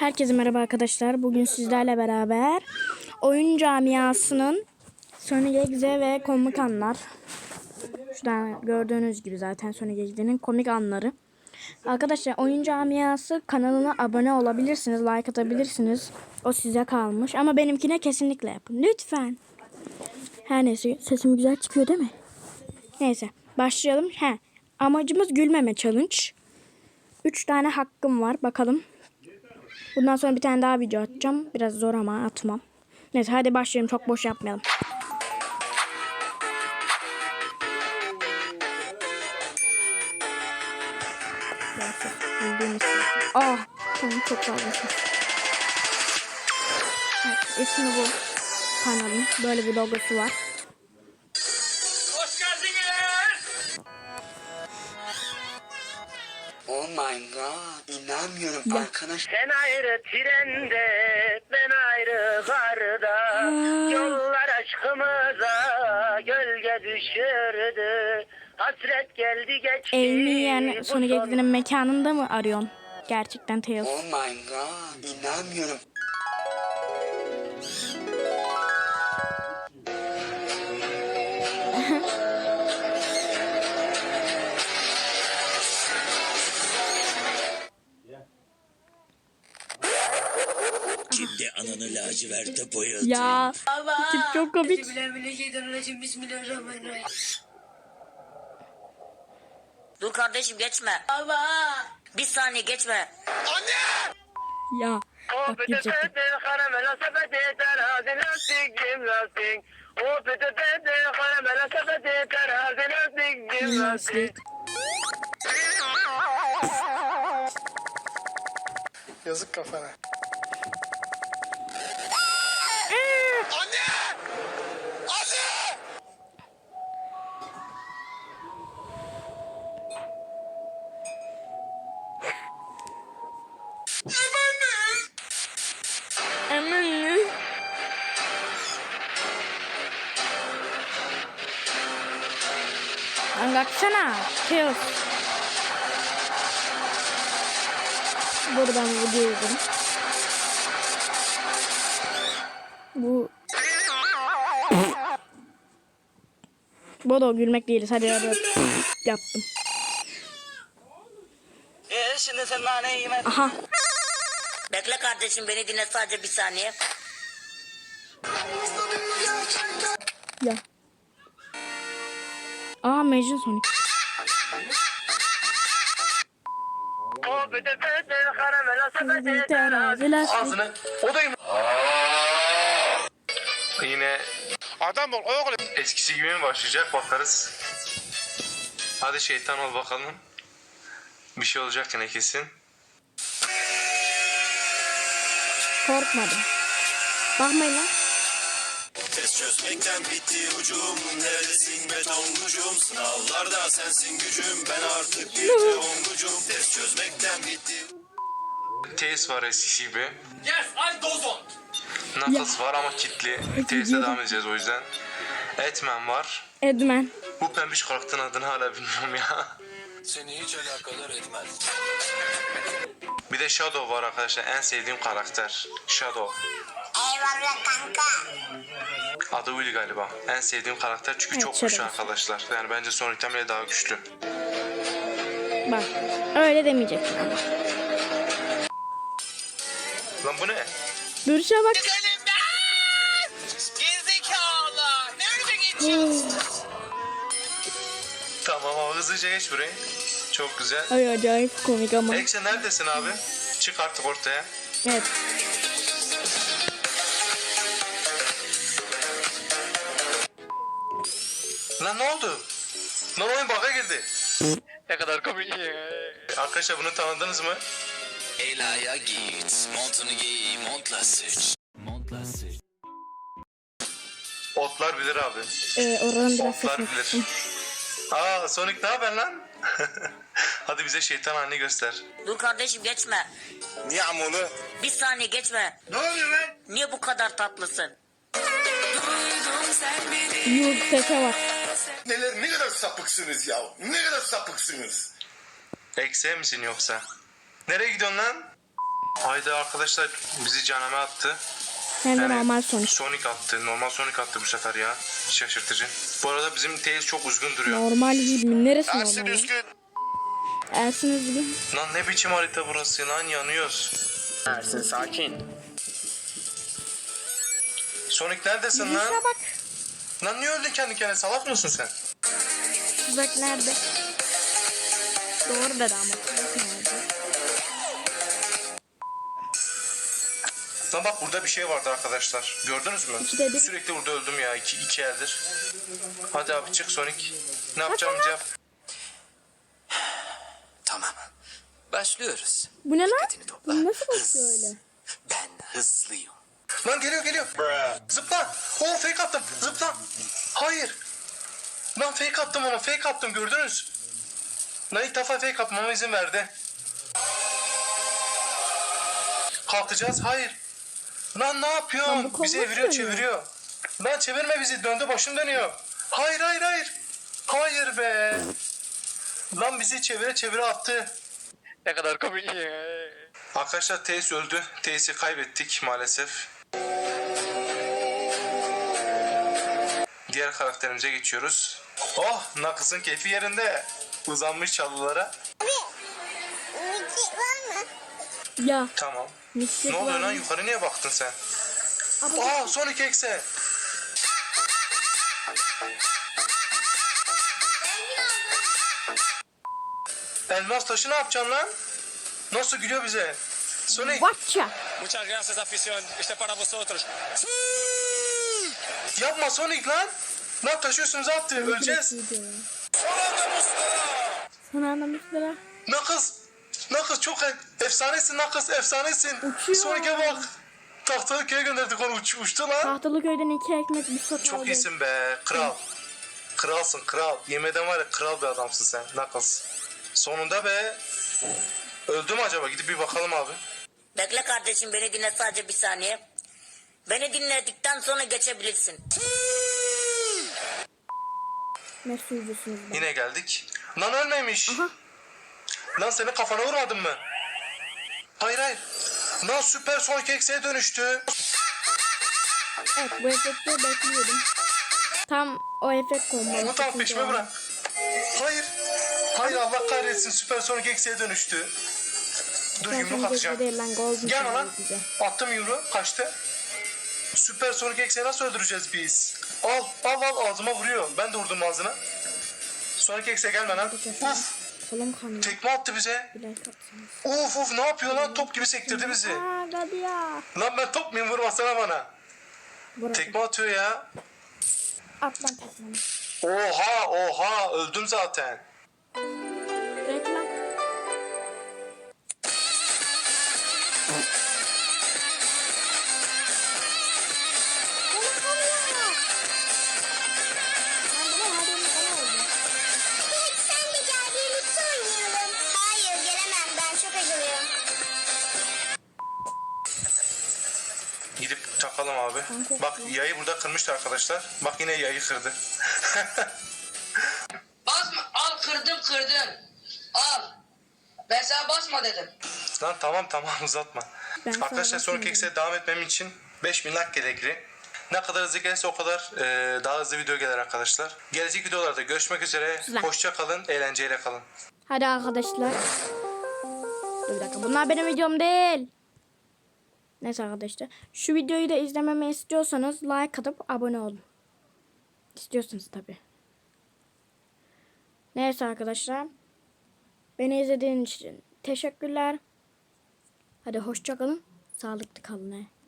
Herkese merhaba arkadaşlar. Bugün sizlerle beraber oyun camiasının Sonic Exe ve komik anlar. Şuradan gördüğünüz gibi zaten Sonic Exe'nin komik anları. Arkadaşlar oyun camiası kanalına abone olabilirsiniz, like atabilirsiniz. O size kalmış ama benimkine kesinlikle yapın. Lütfen. Her neyse sesim güzel çıkıyor değil mi? Neyse başlayalım. He, amacımız gülmeme challenge. 3 tane hakkım var bakalım. Bundan sonra bir tane daha video atacağım. Biraz zor ama atmam. Neyse hadi başlayalım çok boş yapmayalım. Ah, tamam çok fazla ses. Evet, ismi bu kanalın. Böyle bir logosu var. My god inanmıyorum Ya. arkadaş. Sen ayrı trende, ben ayrı karda. Yollar aşkımıza gölge düşürdü. Hasret geldi geçti. Evini yani bu Sonic son- Exe'nin mekanında mı arıyorsun? Gerçekten Tails. Oh my god inanmıyorum. Ananı laciverte boyadı. Ya tip çok komik. Bismillahirrahmanirrahim. Bismillahirrahmanirrahim. Dur kardeşim geçme. Baba. Bir saniye geçme. Ya O bak pıtı girecek. pıtı Lan baksana. Tails. Buradan vuruyorum. Bu Bodo gülmek değiliz. Hadi hadi. Yaptım. E şimdi sen naneyi yemedin. Aha. Bekle kardeşim beni dinle sadece bir saniye. Terazi Terazi lastik. Ağzını. O da Yine Adam ol oğlum. eskisi gibi mi başlayacak bakarız. Hadi şeytan ol bakalım. Bir şey olacak yine kesin. Korkmadım. Bakmayın lan. Test çözmekten bitti ucum. Neredesin beton gücüm? Sınavlarda sensin gücüm. Ben artık bir ongucum. Test çözmekten bitti. Tails var gibi. Yes, I dozon. Knuckles var ama kitli. Tails'e devam edeceğiz o yüzden. Etman var. Edmen. Bu pembiş karakterin adını hala bilmiyorum ya. Seni hiç alakadar etmez. Bir de Shadow var arkadaşlar. En sevdiğim karakter. Shadow. Eyvallah kanka. Adı Willy galiba. En sevdiğim karakter çünkü Evet, çok güçlü Shadow. arkadaşlar. Yani bence Sonic'ten bile daha güçlü. Bak. Öyle demeyeceksin ama. Lan bu ne? Duruşa bak. Hızlıca geç burayı. Çok güzel. Ay acayip komik ama. Ekse neredesin abi? Çık artık ortaya. Evet. Lan ne oldu? Lan oyun bug'a girdi. Ne kadar komik. Arkadaşlar bunu tanıdınız mı? Ela'ya git. Montunu giy. Montla sıç. Montla sıç. Otlar bilir abi. Ee, oranın biraz Otlar bilir. Aa Sonic ne haber lan? Hadi bize şeytan halini göster. Dur kardeşim geçme. Niye amolu? Bir saniye geçme. Ne oluyor lan? Niye bu kadar tatlısın? Yuh sese bak. Neler ne kadar sapıksınız ya. Ne kadar sapıksınız. Ekse misin yoksa? Nereye gidiyorsun lan? Haydi arkadaşlar bizi caneme attı. Hem de Yani normal sonuç. Sonic attı. Normal Sonic attı bu sefer ya. Şaşırtıcı. Bu arada bizim Tails çok üzgün duruyor. Normal değil mi? Neresi Ersin normal? üzgün. Ersin üzgün. Lan ne biçim harita burası lan yanıyoruz. Ersin sakin. Sonic neredesin Yürüyüşe lan? bak. Lan niye öldün kendi kendine salak mısın sen? Tuzak nerede? Doğru dedi ama. Lan bak burada bir şey vardı arkadaşlar. Gördünüz mü? İkide bir. Sürekli burada öldüm ya. iki, iki eldir. Hadi abi çık Sonic. Ne yapacağım cevap. Tamam. Başlıyoruz. Bu ne lan? Dikkatini topla. Bu nasıl Hız. bakıyor öyle? Ben hızlıyım. Lan geliyor geliyor. Zıpla. Oo fake attım. Zıpla. Hayır. Lan fake attım ama fake attım gördünüz. Lan ilk defa fake atmama izin verdi. Kalkacağız. Hayır. Lan ne Lan yapıyorsun? kol Bizi nasıl eviriyor dönüyor? çeviriyor. Lan çevirme bizi. Döndü başım dönüyor. Hayır hayır hayır. Hayır be. Lan bizi çevire çevire attı. Ne kadar komik. Arkadaşlar Teis öldü. Teis'i kaybettik maalesef. Diğer karakterimize geçiyoruz. Oh, Knuckles'ın keyfi yerinde. Uzanmış çalılara. Ya. Tamam. Misket Ne oluyor lan? Yukarı niye baktın sen? Ama Aa, Sonic X'e. Elmas taşı ne yapacaksın lan? Nasıl gülüyor bize? Sonic. Watcha. Muchas gracias afición. Este para vosotros. Yapma Sonic lan. Lan taşı üstümüze attı. Öleceğiz. Sana anlamışlar. Nakız. Nakız çok e- efsanesin Nakız efsanesin. Uçuyor. Sonic'e bak. Tahtalı köye gönderdik onu uç, uçtu lan. Tahtalı köyden iki ekmek bir sopa Çok aldım. iyisin be kral. Kralsın kral. Yemeden var ya kral bir adamsın sen Nakız. Sonunda be. Öldü mü acaba? Gidip bir bakalım abi. Bekle kardeşim beni dinle sadece bir saniye. Beni dinledikten sonra geçebilirsin. Ne. Yine geldik. Lan ölmemiş. Lan senin kafana vurmadım mı? Hayır hayır. Lan süper Sonic X'e dönüştü. Evet bu efekti bekliyordum. Tam o efekt konmalı. Umut abi peşime bırak. Hayır. Hayır Allah kahretsin süper Sonic X'e dönüştü. Dur yumruk atacağım. Lan Gel lan. bize. Attım yumruğu. Kaçtı. Süper Sonic X'e nasıl öldüreceğiz biz? Al al al ağzıma vuruyor. Ben de vurdum ağzına. Sonic X'e gelme lan. Uf. Kolum kanıyor. Tekme attı bize. Uf uf ne yapıyor lan? Top gibi sektirdi bizi. Aa hadi ya. Lan ben top muyum vurmasana bana. Bırak. Tekme atıyor ya. At lan tekmeni. Oha oha öldüm zaten. Takalım abi. Bak yayı burada kırmıştı arkadaşlar. Bak yine yayı kırdı. Basma. Al kırdım kırdım. Al. Ben sana basma dedim. Lan tamam tamam uzatma. Ben Arkadaşlar sonraki eksiğe devam etmem için 5000 like gerekli. Ne kadar hızlı gelirse o kadar e, daha hızlı video gelir arkadaşlar. Gelecek videolarda görüşmek üzere. Hoşça kalın, eğlenceyle kalın. Hadi arkadaşlar. Dur bir dakika bunlar benim videom değil. Neyse arkadaşlar. Şu videoyu da izlememi istiyorsanız like atıp abone olun. İstiyorsanız tabi. Neyse arkadaşlar. Beni izlediğiniz için teşekkürler. Hadi hoşça kalın. Sağlıklı kalın. he.